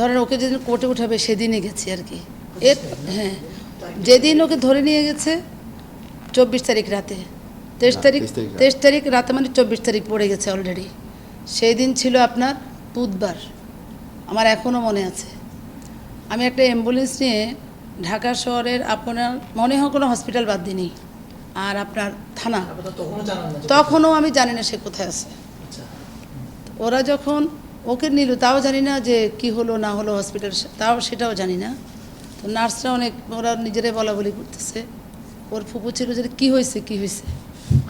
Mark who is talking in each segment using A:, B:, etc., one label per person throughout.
A: ধরেন ওকে যেদিন কোর্টে উঠাবে সেদিনই গেছি আর কি। এর হ্যাঁ যেদিন ওকে ধরে নিয়ে গেছে চব্বিশ তারিখ রাতে। তেইশ তারিখ
B: 23 তারিখ।
A: তেইশ তারিখ রাতে মানে চব্বিশ তারিখ পড়ে গেছে অলরেডি সেই দিন ছিল আপনার বুধবার। আমার এখনও মনে আছে। আমি একটা অ্যাম্বুলেন্স নিয়ে ঢাকা শহরের আপনার মনে হয় কোনো হসপিটাল বাদ দিইনি। আর আপনার থানা।
C: তখনও
A: আমি জানি না সে কোথায় আছে।
C: আচ্ছা।
A: ওরা যখন ওকে নিল, তাও জানি না যে কি হলো, না হলো হসপিটাল তাও সেটাও জানি না। তো নার্সরা অনেক, ওরা নিজেরাই বলা বলি করতেছে। ওর ফুপু ছিল যে কি হয়েছে, কী হয়েছে?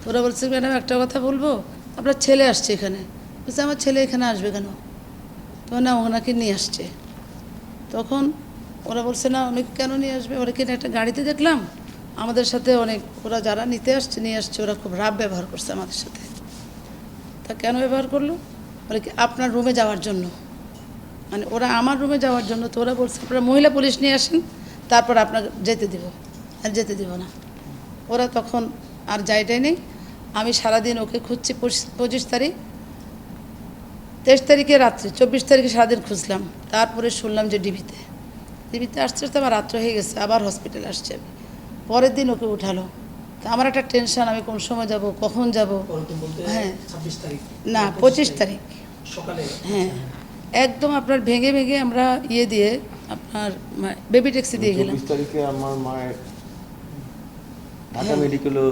A: ওরা বলছে, ম্যাডাম, একটা কথা বলব? আপনার ছেলে আসছে এখানে। বলছে, আমার ছেলে এখানে আসবে কেন? তো না, ওনাকে নিয়ে আসছে। তখন ওরা বলছে, না অনেক কেন নিয়ে আসবে? ওরা কিনা একটা গাড়িতে দেখলাম? আমাদের সাথে অনেক, ওরা যারা নিতে আসছে, নিয়ে আসছে, ওরা খুব রাব ব্যবহার করছে আমাদের সাথে। তা কেন ব্যবহার করল? বলে কি আপনার রুমে যাওয়ার জন্য। মানে ওরা আমার রুমে যাওয়ার জন্য তো ওরা বলছে আপনারা মহিলা পুলিশ নিয়ে আসেন তারপর আপনার যেতে দেব। আর যেতে দেব না। ওরা তখন আর যাইটাই নেই। আমি সারাদিন ওকে খুঁজছি পঁচিশ- পঁচিশ তারিখ। তেইশ তারিখে রাত্রে চব্বিশ তারিখে সারাদিন খুঁজলাম। তারপরে শুনলাম যে ডিবিতে। ডিবিতে আসতে আসতে আমার রাত্র হয়ে গেছে আবার হসপিটালে আসছে আমি। পরের দিন ওকে উঠালো। তা আমার একটা টেনশন আমি কোন সময় যাব কখন যাব? হ্যাঁ। না পঁচিশ তারিখ।
C: সকালে?
A: হ্যাঁ। একদম আপনার ভেঙে ভেঙে আমরা ইয়ে দিয়ে আপনার বেবি ট্যাক্সি দিয়ে গেলাম।
B: তারিখে আমার মায়ের ঢাকা মেডিকেলও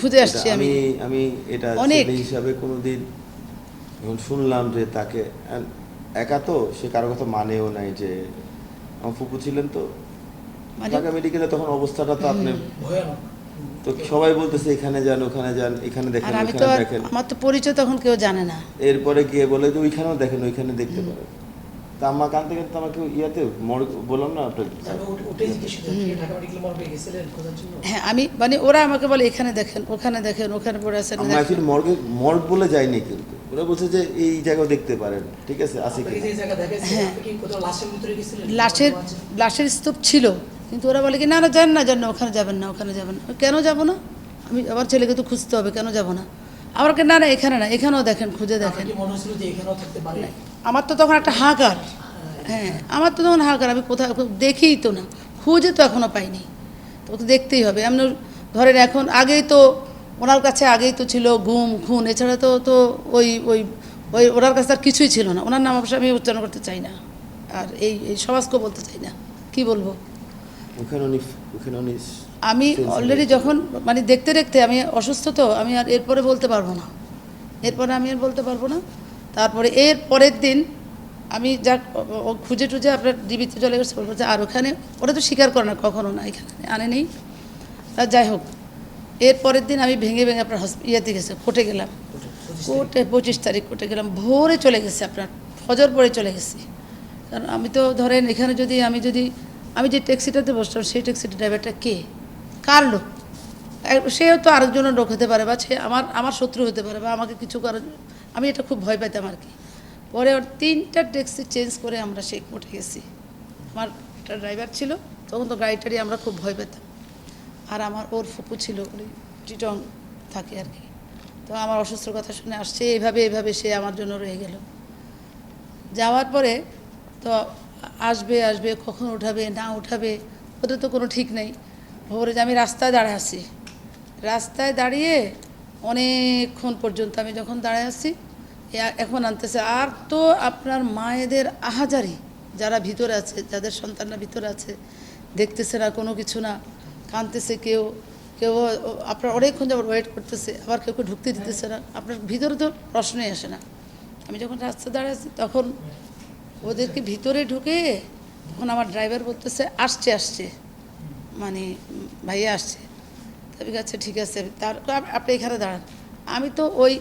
A: খুঁজে আসছি আমি।
B: আমি এটা
A: অনেক।
B: ছেলে হিসাবে কোনোদিন যখন শুনলাম যে তাকে একা তো সে কারও কথা মানেও নাই যে আমার ফুপু ছিলেন তো।
A: মানে
B: ঢাকা মেডিকেলে তখন অবস্থাটা তো আপনি
C: ভয়ানক।
B: তো সবাই বলতেছে এখানে যান ওখানে যান এখানে দেখেন
A: আমি তো
B: ওখানে দেখেন।
A: আমার তো পরিচয় তখন কেউ জানে না।
B: এরপরে গিয়ে বলে যে ওইখানেও দেখেন ওইখানে দেখতে পারেন। তা কানতে কানতে আমাকে ইয়াতে মর বললাম না আপনার
A: হ্যাঁ আমি মানে ওরা আমাকে বলে এখানে দেখেন ওখানে দেখেন ওখানে পড়ে আছেন
B: আমরা অ্যাকচুয়ালি মর্গে মর্গ বলে যাইনি কিন্তু। ওরা বলছে যে এই জায়গাও দেখতে পারেন। ঠিক আছে আছে
C: আপনাকে
B: কি
C: যে জায়গা দেখাইছে
A: হ্যাঁ।
C: লাশের
A: লাশের লাশের স্তূপ ছিল। কিন্তু ওরা বলে কি না না যান না যান না ওখানে যাবেন না ওখানে যাবেন না। কেন যাব না? আমি আমার ছেলেকে তো খুঁজতে হবে কেন যাব না? আমার না না এখানে না এখানেও দেখেন খুঁজে দেখেন।
C: কি হচ্ছিল যে এখানেও থাকতে পারে?
A: আমার তো তখন একটা হাহাকার। হ্যাঁ আমার তো তখন হাহাকার আমি কোথাও দেখিই তো না। খুঁজে তো এখনও পাইনি। তো ওকে দেখতেই হবে। এমন ধরেন এখন আগেই তো ওনার কাছে আগেই তো ছিল গুম খুন এছাড়া তো তো ওই ওই ওই ওনার কাছে আর কিছুই ছিল না। ওনার নাম অবশ্য আমি উচ্চারণ করতে চাই না। আর এই এই সমাজকেও বলতে চাই না। কি বলব
B: ওখানে উনি ওখানে উনি
A: আমি অলরেডি যখন মানে দেখতে দেখতে আমি অসুস্থ তো আমি আর এরপরে বলতে পারব না। এরপরে আমি আর বলতে পারব না। তারপরে এর পরের দিন আমি যা খুঁজে টুজে আপনার ডিবিতে চলে গেছে বলব যে আর ওখানে ওরা তো স্বীকার করে না কখনো না এখানে আনে নেই। আর যাই হোক এর পরের দিন আমি ভেঙে ভেঙে আপনার হসপি ইয়েতে গেছে কোর্টে গেলাম। কোর্টে পঁচিশ তারিখ কোর্টে গেলাম ভোরে চলে গেছে আপনার ফজর পরে চলে গেছি। কারণ আমি তো ধরেন এখানে যদি আমি যদি আমি যে ট্যাক্সিটাতে বসতাম সেই ট্যাক্সির ড্রাইভারটা কে? কার লোক? সেও তো আরেকজনের লোক হতে পারে বা সে আমার আমার শত্রু হতে পারে বা আমাকে কিছু করার আমি এটা খুব ভয় পেতাম আর কি। পরে ওর তিনটা ট্যাক্সি চেঞ্জ করে আমরা সেই কোর্টে গেছি। আমার একটা ড্রাইভার ছিল, তখন তো গাড়িটারি আমরা খুব ভয় পেতাম। আর আমার ওর ফুপু ছিল টিটং থাকে আর কি। তো আমার অসুস্থ কথা শুনে আসছে এইভাবে এইভাবে সে আমার জন্য রয়ে গেল। যাওয়ার পরে তো আসবে আসবে, কখন উঠাবে, না উঠাবে ওদের তো কোনো ঠিক নেই। ভোরে আমি রাস্তায় দাঁড়ায় আসি রাস্তায় দাঁড়িয়ে অনেকক্ষণ পর্যন্ত আমি যখন দাঁড়ায় আসি এখন আনতেছে। আর তো আপনার মায়েদের আহাজারি, যারা ভিতরে আছে, যাদের সন্তানরা ভিতরে আছে, দেখতেছে না কোনো কিছু না, কাঁদতেছে কেউ কেউ আপনার অনেকক্ষণ যাবার ওয়েট করতেছে, আবার কেউ কেউ ঢুকতে দিতেছে না। আপনার ভিতরে তো প্রশ্নই আসে না। আমি যখন রাস্তায় দাঁড়িয়ে আছি, তখন ওদেরকে ভিতরে ঢুকে তখন আমার ড্রাইভার বলতেছে আসছে আসছে। মানে ভাইয়া আসছে। তবে আচ্ছা ঠিক আছে। তার আপনি এখানে দাঁড়ান। আমি তো ওই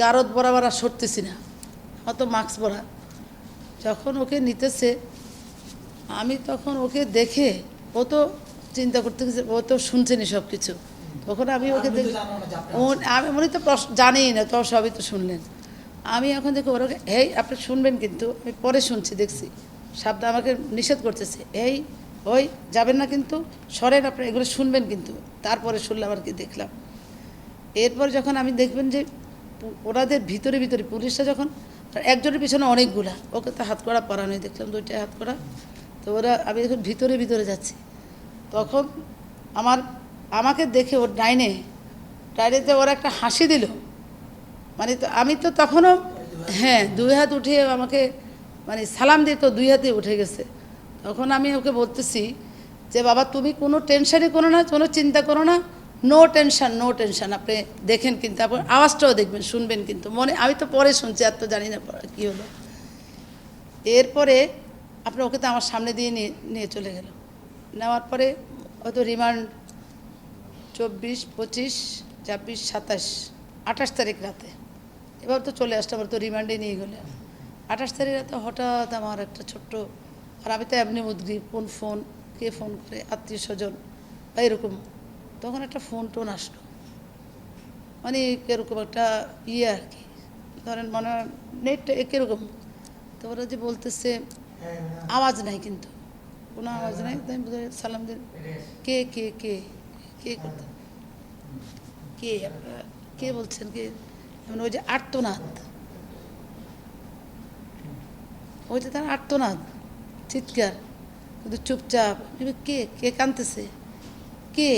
A: গারদ বরাবর আর সরতেছি না। আমার তো মাস্ক পরা। যখন ওকে নিতেছে আমি তখন ওকে দেখে ও তো চিন্তা করতে গেছে ও তো শুনছেনি সব কিছু তখন আমি ওকে দেখি আমি মনে তো জানেই না তো সবই তো শুনলেন। আমি এখন দেখি ওরা এই আপনি শুনবেন কিন্তু। আমি পরে শুনছি, দেখছি। সাবধান, আমাকে নিষেধ করতেছে। এই ওই, যাবেন না কিন্তু। সরেন আপনি, এগুলো শুনবেন কিন্তু। তারপরে শুনলাম আর কি, দেখলাম। এরপর যখন আমি দেখবেন যে ওনাদের ভিতরে ভিতরে পুলিশরা যখন, একজনের পিছনে অনেকগুলা, ওকে তো হাত করা পরানোই দেখলাম দুইটাই হাত করা। তো ওরা, আমি এখন ভিতরে ভিতরে যাচ্ছি। তখন আমার, আমাকে দেখে ওর ডাইনে, ডাইনেতে ওরা একটা হাসি দিল। মানে তো আমি তো তখনও হ্যাঁ দুই হাত উঠিয়ে আমাকে মানে সালাম দিয়ে তো দুই হাতে উঠে গেছে। তখন আমি ওকে বলতেছি যে, বাবা, তুমি কোনো টেনশানই করো না, কোনো চিন্তা করো না নো টেনশন নো টেনশন আপনি দেখেন কিন্তু আপনার আওয়াজটাও দেখবেন, শুনবেন কিন্তু, মনে, আমি তো পরে শুনছি, আর তো জানি না কী হলো। এরপরে আপনি ওকে তো আমার সামনে দিয়ে নিয়ে নিয়ে চলে গেল। নেওয়ার পরে হয়তো রিমান্ড চব্বিশ, পঁচিশ, ছাব্বিশ, সাতাশ, আঠাশ তারিখ রাতে। এবার তো চলে আসতে আমার তো রিমান্ডে নিয়ে গেলে। আঠাশ তারিখ রাতে হঠাৎ আমার একটা ছোট্ট, আর আমি তো এমনি উদ্গ্রীব কোন ফোন কে ফোন করে, আত্মীয় স্বজন, বা এরকম। তখন একটা ফোন টোন আসলো। মানে এরকম একটা ইয়ে আর কি। ধরেন মানে নেটটা কীরকম তো ওরা যে বলতেছে, আওয়াজ নাই কিন্তু। কোনো আওয়াজ নাই, তাই সালাম দিন কে কে কে? কে করতে কে কে বলছেন, কে? মানে ওই যে আর্তনাদ। ওই যে তার আর্তনাদ, চিৎকার, কিন্তু চুপচাপ। কে কে কানতেছে কে?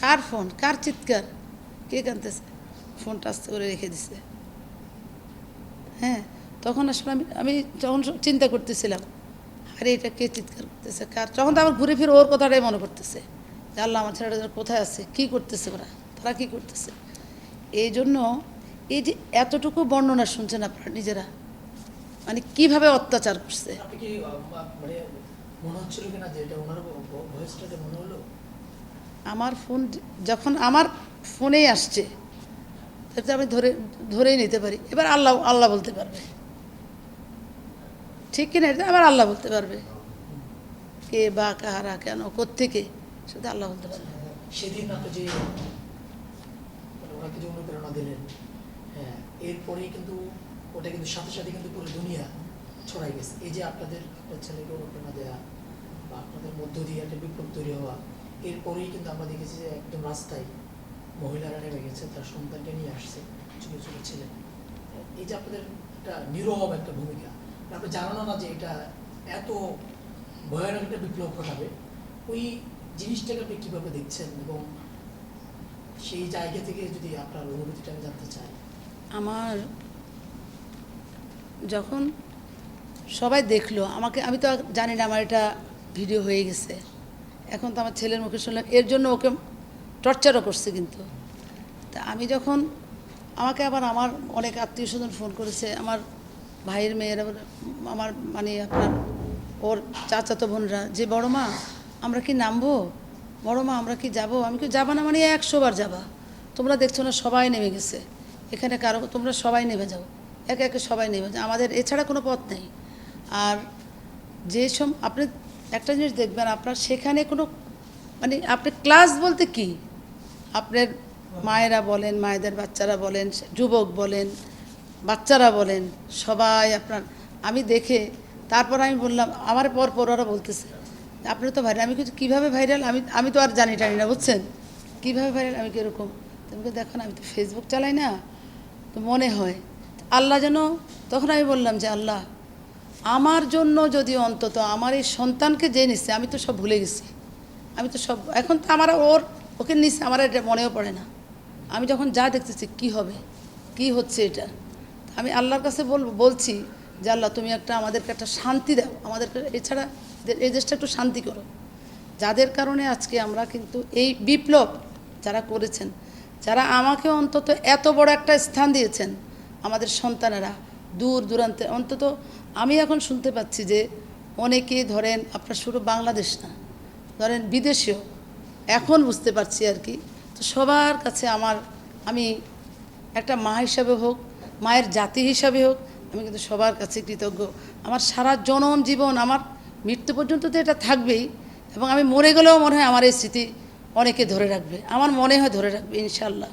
A: কার ফোন? কার চিৎকার? কে কানতেছে ফোনটা আস্তে করে রেখে দিছে। হ্যাঁ তখন আসলে আমি আমি যখন চিন্তা করতেছিলাম, আরে এটা কে চিৎকার করতেছে? কার? তখন তো আমার ঘুরে ফিরে ওর কথাটাই মনে করতেছে আল্লাহ আমার ছেলেটা কোথায় আছে? কি করতেছে ওরা? তারা কি করতেছে? এই জন্য এই যে এতটুকু বর্ণনা শুনছেন আপনারা নিজেরা মানে কীভাবে অত্যাচার করছে?
C: মানে
A: আমার ফোন যখন আমার ফোনেই আসছে তাতে আমি ধরে ধরেই নিতে পারি। এবার আল্লাহ আল্লাহ বলতে পারবে। ঠিক কিনা এটা? আবার আল্লাহ বলতে পারবে। কে বা কাহারা কেন কোত্থেকে? সেটা আল্লাহ বলতে পারবে।
C: সেদিন যে মানে ওনাকে যে অনুপ্রেরণা দিলেন হ্যাঁ এরপরেই কিন্তু ওটা কিন্তু সাথে সাথে কিন্তু পুরো দুনিয়া ছড়াই গেছে। এই যে আপনাদের, আপনার ছেলেকে অনুপ্রেরণা দেওয়া বা আপনাদের মধ্য দিয়ে একটা বিপ্লব তৈরি হওয়া, এরপরেই কিন্তু আমরা দেখেছি যে একদম রাস্তায় মহিলারা নেমে গেছে, তার সন্তানকে নিয়ে আসছে ছোট ছোট ছেলে। এই যে আপনাদের একটা নীরব একটা ভূমিকা আপনি জানানো না যে এটা এত ভয়ানক একটা বিপ্লব ঘটাবে? ওই জিনিসটাকে আপনি কীভাবে দেখছেন? এবং সেই জায়গা থেকে যদি আপনার অনুভূতিটা আমি জানতে চাই
A: আমার যখন সবাই দেখল, আমাকে, আমি তো জানি না আমার এটা ভিডিও হয়ে গেছে। এখন তো আমার ছেলের মুখে শুনলাম, এর জন্য ওকে টর্চারও করছে কিন্তু। তা আমি যখন আমাকে আবার আমার অনেক আত্মীয় স্বজন ফোন করেছে, আমার ভাইয়ের মেয়ের আমার মানে আপনার ওর চাচাতো বোনরা, যে বড় মা, আমরা কি নামবো? বড় মা, আমরা কি যাব? আমি কি যাবা না মানে একশোবার যাবা। তোমরা দেখছ না সবাই নেমে গেছে। এখানে কারও, তোমরা সবাই নেমে যাও। একে একে সবাই নেমে যাও। আমাদের এছাড়া কোনো পথ নেই। আর যে সব আপনি একটা জিনিস দেখবেন, আপনার সেখানে কোনো মানে আপনি ক্লাস বলতে কি? আপনার মায়েরা বলেন, মায়েদের বাচ্চারা বলেন, যুবক বলেন, বাচ্চারা বলেন, সবাই আপনার, আমি দেখে তারপর আমি বললাম, আমার পর পর ওরা বলতেছে, আপনি তো ভাইরাল আমি কিছু কীভাবে ভাইরাল আমি আমি তো আর জানি টানি না, বুঝছেন? কীভাবে ভাইরাল আমি কীরকম? তুমি দেখো না, আমি তো ফেসবুক চালাই না তো মনে হয়, আল্লাহ যেন, তখন আমি বললাম যে আল্লাহ, আমার জন্য যদি অন্তত আমার এই সন্তানকে যে নিচ্ছে আমি তো সব ভুলে গেছি। আমি তো সব, এখন তো আমার ওর, ওকে নিচ্ছে আমার এটা মনেও পড়ে না। আমি যখন যা দেখতেছি, কি হবে? কি হচ্ছে এটা? আমি আল্লাহর কাছে বল, বলছি যে আল্লাহ, তুমি একটা, আমাদেরকে একটা শান্তি দাও। আমাদেরকে, এছাড়া এই দেশটা একটু শান্তি করো। যাদের কারণে আজকে আমরা কিন্তু এই বিপ্লব যারা করেছেন যারা আমাকে অন্তত এত বড় একটা স্থান দিয়েছেন, আমাদের সন্তানেরা দূর দূরান্তে, অন্তত আমি এখন শুনতে পাচ্ছি যে অনেকে ধরেন আপনার শুরু বাংলাদেশ না, ধরেন বিদেশেও, এখন বুঝতে পারছি আর কি। তো সবার কাছে আমার, আমি একটা মা হিসাবে হোক, মায়ের জাতি হিসাবে হোক, আমি কিন্তু সবার কাছে কৃতজ্ঞ। আমার সারা জনম জীবন, আমার মৃত্যু পর্যন্ত তো এটা থাকবেই, এবং আমি মরে গেলেও মনে হয় আমার এই স্মৃতি অনেকে ধরে রাখবে। আমার মনে হয় ধরে রাখবে ইনশাল্লাহ।